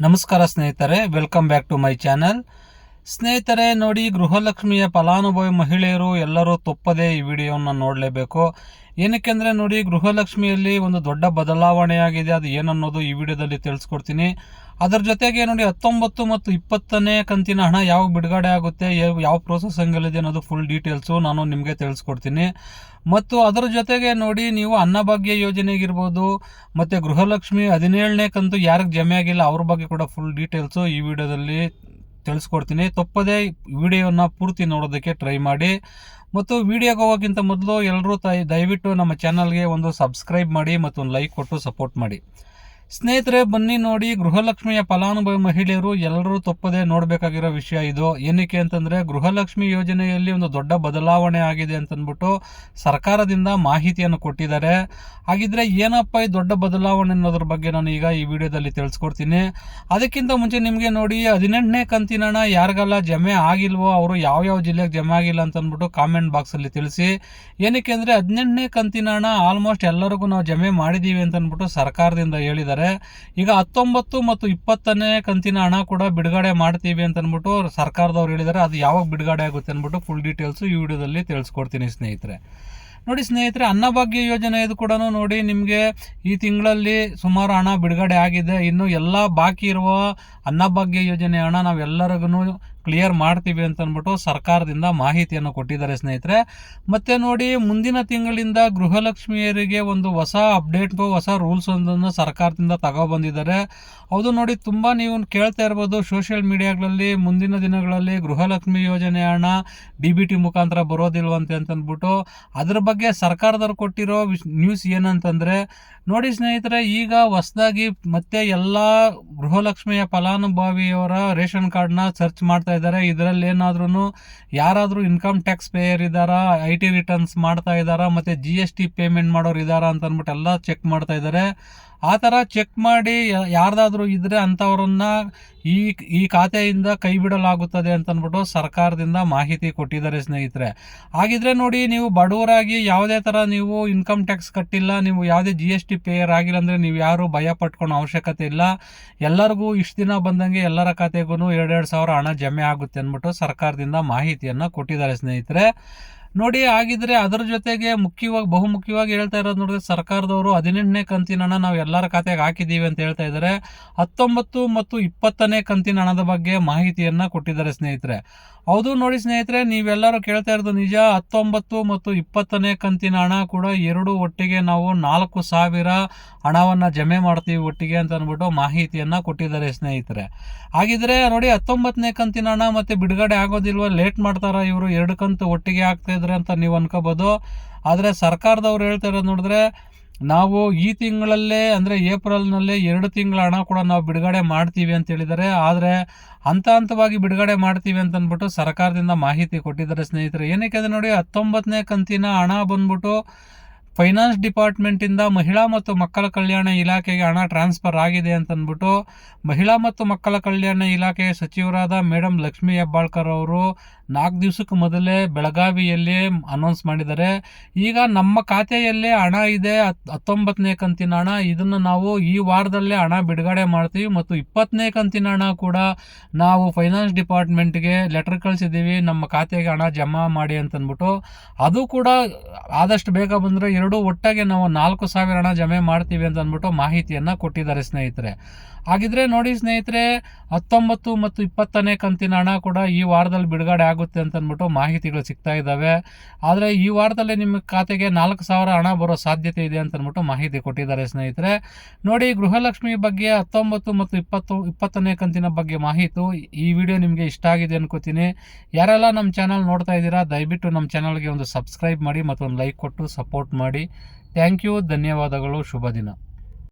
ನಮಸ್ಕಾರ ಸ್ನೇಹಿತರೆ welcome back to my channel ಸ್ನೇಹಿತರೆ, ನೋಡಿ, ಗೃಹಲಕ್ಷ್ಮಿಯ ಫಲಾನುಭವಿ ಮಹಿಳೆಯರು ಎಲ್ಲರೂ ತಪ್ಪದೇ ಈ ವಿಡಿಯೋವನ್ನು ನೋಡಲೇಬೇಕು. ಏನಕ್ಕೆಂದರೆ ನೋಡಿ, ಗೃಹಲಕ್ಷ್ಮಿಯಲ್ಲಿ ಒಂದು ದೊಡ್ಡ ಬದಲಾವಣೆಯಾಗಿದೆ. ಅದು ಏನನ್ನೋದು ಈ ವಿಡಿಯೋದಲ್ಲಿ ತಿಳಿಸ್ಕೊಡ್ತೀನಿ. ಅದರ ಜೊತೆಗೆ, ನೋಡಿ, ಹತ್ತೊಂಬತ್ತು ಮತ್ತು ಇಪ್ಪತ್ತನೇ ಕಂತಿನ ಹಣ ಯಾವಾಗ ಬಿಡುಗಡೆ ಆಗುತ್ತೆ, ಯಾವ- ಪ್ರೋಸೆಸ್ ಪ್ರೊಸೆಸಿಂಗಲ್ಲಿದೆ ಅನ್ನೋದು ಫುಲ್ ಡೀಟೇಲ್ಸು ನಾನು ನಿಮಗೆ ತಿಳಿಸ್ಕೊಡ್ತೀನಿ. ಮತ್ತು ಅದರ ಜೊತೆಗೆ, ನೋಡಿ, ನೀವು ಅನ್ನಭಾಗ್ಯ ಯೋಜನೆಗಿರ್ಬೋದು, ಮತ್ತು ಗೃಹಲಕ್ಷ್ಮಿ ಹದಿನೇಳನೇ ಕಂತು ಯಾರಿಗೆ ಜಮೆ ಆಗಿಲ್ಲ, ಅವ್ರ ಬಗ್ಗೆ ಕೂಡ ಫುಲ್ ಡೀಟೇಲ್ಸು ಈ ವಿಡಿಯೋದಲ್ಲಿ ತಿಳಿಸ್ಕೊಡ್ತೀನಿ. ತಪ್ಪದೇ ವಿಡಿಯೋನ ಪೂರ್ತಿ ನೋಡೋದಕ್ಕೆ ಟ್ರೈ ಮಾಡಿ. ಮತ್ತು ವಿಡಿಯೋಗೆ ಹೋಗೋಕ್ಕಿಂತ ಮೊದಲು ಎಲ್ಲರೂ ತಾಯಿ ದಯವಿಟ್ಟು ನಮ್ಮ ಚಾನಲ್ಗೆ ಒಂದು ಸಬ್ಸ್ಕ್ರೈಬ್ ಮಾಡಿ ಮತ್ತು ಒಂದು ಲೈಕ್ ಕೊಟ್ಟು ಸಪೋರ್ಟ್ ಮಾಡಿ. ಸ್ನೇಹಿತರೆ, ಬನ್ನಿ ನೋಡಿ ಗೃಹಲಕ್ಷ್ಮಿಯ ಫಲಾನುಭವಿ ಮಹಿಳೆಯರು ಎಲ್ಲರೂ ತಪ್ಪದೆ ನೋಡಬೇಕಾಗಿರೋ ವಿಷಯ ಇದು. ಏನಕ್ಕೆ ಅಂತಂದರೆ, ಗೃಹಲಕ್ಷ್ಮಿ ಯೋಜನೆಯಲ್ಲಿ ಒಂದು ದೊಡ್ಡ ಬದಲಾವಣೆ ಆಗಿದೆ ಅಂತಂದ್ಬಿಟ್ಟು ಸರ್ಕಾರದಿಂದ ಮಾಹಿತಿಯನ್ನು ಕೊಟ್ಟಿದ್ದಾರೆ. ಹಾಗಿದ್ರೆ ಏನಪ್ಪ ಈ ದೊಡ್ಡ ಬದಲಾವಣೆ ಅನ್ನೋದ್ರ ಬಗ್ಗೆ ನಾನು ಈಗ ಈ ವಿಡಿಯೋದಲ್ಲಿ ತಿಳಿಸ್ಕೊಡ್ತೀನಿ. ಅದಕ್ಕಿಂತ ಮುಂಚೆ ನಿಮಗೆ ನೋಡಿ, ಹದಿನೆಂಟನೇ ಕಂತಿನ ಯಾರಿಗೆಲ್ಲ, ಜಮೆ ಆಗಿಲ್ವೋ, ಅವರು ಯಾವ್ಯಾವ ಜಿಲ್ಲೆಗೆ ಜಮೆ ಆಗಿಲ್ಲ ಅಂತ ಅಂದ್ಬಿಟ್ಟು ಕಾಮೆಂಟ್ ಬಾಕ್ಸಲ್ಲಿ ತಿಳಿಸಿ. ಏನಕ್ಕೆ ಅಂದರೆ, ಹದಿನೆಂಟನೇ ಕಂತಿನ ಆಲ್ಮೋಸ್ಟ್ ಎಲ್ಲರಿಗೂ ನಾವು ಜಮೆ ಮಾಡಿದ್ದೀವಿ ಅಂತ ಅಂದ್ಬಿಟ್ಟು ಸರ್ಕಾರದಿಂದ ಹೇಳಿದ್ದಾರೆ. ಈಗ ಹತ್ತೊಂಬತ್ತು ಮತ್ತು ಇಪ್ಪತ್ತನೇ ಕಂತಿನ ಹಣ ಕೂಡ ಬಿಡುಗಡೆ ಮಾಡ್ತೀವಿ ಅಂತ ಅಂದ್ಬಿಟ್ಟು ಸರ್ಕಾರದವ್ರು ಹೇಳಿದ್ದಾರೆ. ಅದು ಯಾವಾಗ ಬಿಡುಗಡೆ ಆಗುತ್ತೆ ಅಂದ್ಬಿಟ್ಟು ಫುಲ್ ಡೀಟೇಲ್ಸು ಈ ವಿಡಿಯೋದಲ್ಲಿ ತಿಳಿಸ್ಕೊಡ್ತೀನಿ ಸ್ನೇಹಿತರೆ. ನೋಡಿ ಸ್ನೇಹಿತರೆ, ಅನ್ನಭಾಗ್ಯ ಯೋಜನೆ ಇದು ಕೂಡ ನೋಡಿ ನಿಮಗೆ ಈ ತಿಂಗಳಲ್ಲಿ ಸುಮಾರು ಹಣ ಬಿಡುಗಡೆ ಆಗಿದೆ. ಇನ್ನು ಎಲ್ಲ ಬಾಕಿ ಇರುವ ಅನ್ನಭಾಗ್ಯ ಯೋಜನೆ ಹಣ ನಾವೆಲ್ಲರಿಗೂ ಕ್ಲಿಯರ್ ಮಾಡ್ತೀವಿ ಅಂತ ಅಂದ್ಬಿಟ್ಟು ಸರ್ಕಾರದಿಂದ ಮಾಹಿತಿಯನ್ನು ಕೊಟ್ಟಿದ್ದಾರೆ ಸ್ನೇಹಿತರೆ. ಮತ್ತೆ ನೋಡಿ, ಮುಂದಿನ ತಿಂಗಳಿಂದ ಗೃಹಲಕ್ಷ್ಮಿಯರಿಗೆ ಒಂದು ಹೊಸ ಅಪ್ಡೇಟ್ ಹೊಸ ರೂಲ್ಸ್ ಒಂದನ್ನು ಸರ್ಕಾರದಿಂದ ತಗೊಬಂದಿದ್ದಾರೆ. ಅದು ನೋಡಿ, ತುಂಬ ನೀವು ಕೇಳ್ತಾ ಇರ್ಬೋದು ಸೋಷಿಯಲ್ ಮೀಡಿಯಾಗಳಲ್ಲಿ ಮುಂದಿನ ದಿನಗಳಲ್ಲಿ ಗೃಹಲಕ್ಷ್ಮಿ ಯೋಜನೆ ಹಣ ಡಿ ಬಿ ಟಿ ಮುಖಾಂತರ ಬರೋದಿಲ್ವಂತೆ ಅಂತಂದ್ಬಿಟ್ಟು ಅದ್ರ ಬಗ್ಗೆ ಸರ್ಕಾರದವ್ರು ಕೊಟ್ಟಿರೋ ನ್ಯೂಸ್ ಏನಂತಂದರೆ, ನೋಡಿ ಸ್ನೇಹಿತರೆ, ಈಗ ಹೊಸದಾಗಿ ಮತ್ತೆ ಎಲ್ಲ ಗೃಹಲಕ್ಷ್ಮಿಯ ಫಲಾನುಭವಿಯವರ ರೇಷನ್ ಕಾರ್ಡ್ನ ಸರ್ಚ್ ಮಾಡ್ತಾ ಇದ್ದಾರೆ ಇದರಲ್ಲಿ ಏನಾದ್ರೂ ಯಾರಾದರೂ ಇನ್ಕಮ್ ಟ್ಯಾಕ್ಸ್ ಪೇಯರ್ ಇದ್ದಾರಾ ಐ ಟಿ ರಿಟರ್ನ್ಸ್ ಮಾಡ್ತಾ ಇದ್ದಾರಾ ಮತ್ತು ಜಿ ಎಸ್ ಟಿ ಪೇಮೆಂಟ್ ಮಾಡೋರು ಇದ್ದಾರಾ ಅಂತ ಅಂದ್ಬಿಟ್ಟು ಎಲ್ಲ ಚೆಕ್ ಮಾಡ್ತಾ ಇದ್ದಾರೆ ಆ ಥರ ಚೆಕ್ ಮಾಡಿ ಯಾರ್ದಾದ್ರೂ ಇದ್ದರೆ ಅಂಥವ್ರನ್ನ ಈ ಈ ಖಾತೆಯಿಂದ ಕೈ ಬಿಡಲಾಗುತ್ತದೆ ಅಂತಂದ್ಬಿಟ್ಟು ಸರ್ಕಾರದಿಂದ ಮಾಹಿತಿ ಕೊಟ್ಟಿದ್ದಾರೆ ಸ್ನೇಹಿತರೆ. ಹಾಗಿದ್ರೆ ನೋಡಿ, ನೀವು ಬಡವರಾಗಿ ಯಾವುದೇ ಥರ ನೀವು ಇನ್ಕಮ್ ಟ್ಯಾಕ್ಸ್ ಕಟ್ಟಿಲ್ಲ, ನೀವು ಯಾವುದೇ ಜಿ ಎಸ್ ಟಿ ಪೇಯರ್ ಆಗಿಲ್ಲ ಅಂದರೆ ನೀವು ಯಾರು ಭಯ ಪಟ್ಕೊಳೋ ಅವಶ್ಯಕತೆ ಇಲ್ಲ. ಎಲ್ಲರಿಗೂ ಇಷ್ಟು ದಿನ ಬಂದಂಗೆ ಎಲ್ಲರ ಖಾತೆಗೂ ಎರಡೆರಡು ಸಾವಿರ ಹಣ ಜಮೆ ಆಗುತ್ತೆ ಅಂದ್ಬಿಟ್ಟು ಸರ್ಕಾರದಿಂದ ಮಾಹಿತಿಯನ್ನು ಕೊಟ್ಟಿದ್ದಾರೆ ಸ್ನೇಹಿತರೆ. ನೋಡಿ ಆಗಿದ್ರೆ ಅದರ ಜೊತೆಗೆ ಮುಖ್ಯವಾಗಿ ಬಹುಮುಖ್ಯವಾಗಿ ಹೇಳ್ತಾ ಇರೋದು ನೋಡಿದ್ರೆ, ಸರ್ಕಾರದವರು ಹದಿನೆಂಟನೇ ಕಂತಿನ ಹಣ ನಾವು ಎಲ್ಲರ ಖಾತೆಗೆ ಹಾಕಿದ್ದೀವಿ ಅಂತ ಹೇಳ್ತಾ ಇದ್ದಾರೆ. ಹತ್ತೊಂಬತ್ತು ಮತ್ತು ಇಪ್ಪತ್ತನೇ ಕಂತಿನ ಹಣದ ಬಗ್ಗೆ ಮಾಹಿತಿಯನ್ನು ಕೊಟ್ಟಿದ್ದಾರೆ ಸ್ನೇಹಿತರೆ. ಹೌದು ನೋಡಿ ಸ್ನೇಹಿತರೆ, ನೀವೆಲ್ಲರೂ ಕೇಳ್ತಾ ಇರೋದು ನಿಜ. ಹತ್ತೊಂಬತ್ತು ಮತ್ತು ಇಪ್ಪತ್ತನೇ ಕಂತಿನ ಹಣ ಕೂಡ ಎರಡು ಒಟ್ಟಿಗೆ ನಾವು ನಾಲ್ಕು ಸಾವಿರ ಹಣವನ್ನು ಜಮೆ ಮಾಡ್ತೀವಿ ಒಟ್ಟಿಗೆ ಅಂತ ಅಂದ್ಬಿಟ್ಟು ಮಾಹಿತಿಯನ್ನು ಕೊಟ್ಟಿದ್ದಾರೆ ಸ್ನೇಹಿತರೆ. ಹಾಗಿದ್ರೆ ನೋಡಿ, ಹತ್ತೊಂಬತ್ತನೇ ಕಂತಿನ ಹಣ ಮತ್ತೆ ಬಿಡುಗಡೆ ಆಗೋದಿಲ್ವ? ಲೇಟ್ ಮಾಡ್ತಾರ ಇವರು? ಎರಡು ಕಂತು ಒಟ್ಟಿಗೆ ಆಗ್ತಾ ಇದ್ರೆ ಅಂತ ನೀವು ಅನ್ಕೋಬೋದು. ಆದರೆ ಸರ್ಕಾರದವ್ರು ಹೇಳ್ತಾ ಇರೋದು ನೋಡಿದ್ರೆ ನಾವು ಈ ತಿಂಗಳಲ್ಲೇ ಅಂದರೆ ಏಪ್ರಿಲ್ನಲ್ಲೇ ಎರಡು ತಿಂಗಳ ಹಣ ಕೂಡ ನಾವು ಬಿಡುಗಡೆ ಮಾಡ್ತೀವಿ ಅಂತ ಹೇಳಿದ್ದಾರೆ. ಆದರೆ ಹಂತ ಹಂತವಾಗಿ ಬಿಡುಗಡೆ ಮಾಡ್ತೀವಿ ಅಂತ ಅಂದ್ಬಿಟ್ಟು ಸರ್ಕಾರದಿಂದ ಮಾಹಿತಿ ಕೊಟ್ಟಿದ್ದಾರೆ ಸ್ನೇಹಿತರೆ. ಏನಕ್ಕೆ ಅಂದರೆ ನೋಡಿ ಹತ್ತೊಂಬತ್ತನೇ ಕಂತಿನ ಹಣ ಬಂದ್ಬಿಟ್ಟು ಫೈನಾನ್ಸ್ ಡಿಪಾರ್ಟ್ಮೆಂಟಿಂದ ಮಹಿಳಾ ಮತ್ತು ಮಕ್ಕಳ ಕಲ್ಯಾಣ ಇಲಾಖೆಗೆ ಹಣ ಟ್ರಾನ್ಸ್ಫರ್ ಆಗಿದೆ ಅಂತ ಅಂದ್ಬಿಟ್ಟು ಮಹಿಳಾ ಮತ್ತು ಮಕ್ಕಳ ಕಲ್ಯಾಣ ಇಲಾಖೆಯ ಸಚಿವರಾದ ಮೇಡಮ್ ಲಕ್ಷ್ಮೀ ಹೆಬ್ಬಾಳ್ಕರ್ ಅವರು ನಾಲ್ಕು ದಿವಸಕ್ಕೆ ಮೊದಲೇ ಬೆಳಗಾವಿಯಲ್ಲಿ ಅನೌನ್ಸ್ ಮಾಡಿದ್ದಾರೆ. ಈಗ ನಮ್ಮ ಖಾತೆಯಲ್ಲೇ ಹಣ ಇದೆ, ಹತ್- ಹತ್ತೊಂಬತ್ತನೇ ಕಂತಿನ ಹಣ. ಇದನ್ನು ನಾವು ಈ ವಾರದಲ್ಲೇ ಹಣ ಬಿಡುಗಡೆ ಮಾಡ್ತೀವಿ ಮತ್ತು ಇಪ್ಪತ್ತನೇ ಕಂತಿನ ಹಣ ಕೂಡ ನಾವು ಫೈನಾನ್ಸ್ ಡಿಪಾರ್ಟ್ಮೆಂಟ್ಗೆ ಲೆಟರ್ ಕಳಿಸಿದ್ದೀವಿ. ನಮ್ಮ ಖಾತೆಗೆ ಹಣ ಜಮಾ ಮಾಡಿ ಅಂತಂದ್ಬಿಟ್ಟು ಅದು ಕೂಡ ಆದಷ್ಟು ಬೇಗ ಬಂದರೆ ಎರಡೂ ಒಟ್ಟಾಗೆ ನಾವು ನಾಲ್ಕು ಸಾವಿರ ಹಣ ಜಮೆ ಮಾಡ್ತೀವಿ ಅಂತ ಅಂದ್ಬಿಟ್ಟು ಮಾಹಿತಿಯನ್ನು ಕೊಟ್ಟಿದ್ದಾರೆ ಸ್ನೇಹಿತರೆ. ಹಾಗಿದ್ರೆ ನೋಡಿ ಸ್ನೇಹಿತರೆ, ಹತ್ತೊಂಬತ್ತು ಮತ್ತು ಇಪ್ಪತ್ತನೇ ಕಂತಿನ ಹಣ ಕೂಡ ಈ ವಾರದಲ್ಲಿ ಬಿಡುಗಡೆ ಆಗುತ್ತೆ ಅಂತ ಅಂದ್ಬಿಟ್ಟು ಮಾಹಿತಿಗಳು ಸಿಗ್ತಾ ಇದ್ದಾವೆ. ಆದರೆ ಈ ವಾರದಲ್ಲಿ ನಿಮ್ಮ ಖಾತೆಗೆ ನಾಲ್ಕು ಸಾವಿರ ಹಣ ಬರೋ ಸಾಧ್ಯತೆ ಇದೆ ಅಂತ ಅಂದ್ಬಿಟ್ಟು ಮಾಹಿತಿ ಕೊಟ್ಟಿದ್ದಾರೆ ಸ್ನೇಹಿತರೆ. ನೋಡಿ, ಗೃಹಲಕ್ಷ್ಮಿ ಬಗ್ಗೆ ಹತ್ತೊಂಬತ್ತು ಮತ್ತು ಇಪ್ಪತ್ತು, ಇಪ್ಪತ್ತನೇ ಕಂತಿನ ಬಗ್ಗೆ ಮಾಹಿತಿ ಈ ವಿಡಿಯೋ ನಿಮಗೆ ಇಷ್ಟ ಆಗಿದೆ ಅನ್ಕೋತೀನಿ. ಯಾರೆಲ್ಲ ನಮ್ಮ ಚಾನಲ್ ನೋಡ್ತಾ ಇದ್ದೀರಾ, ದಯವಿಟ್ಟು ನಮ್ಮ ಚಾನಲ್ಗೆ ಒಂದು ಸಬ್ಸ್ಕ್ರೈಬ್ ಮಾಡಿ ಮತ್ತು ಒಂದು ಲೈಕ್ ಕೊಟ್ಟು ಸಪೋರ್ಟ್ ಮಾಡಿ. ಥ್ಯಾಂಕ್ ಯು ಧನ್ಯವಾದಗಳು. ಶುಭ ದಿನ.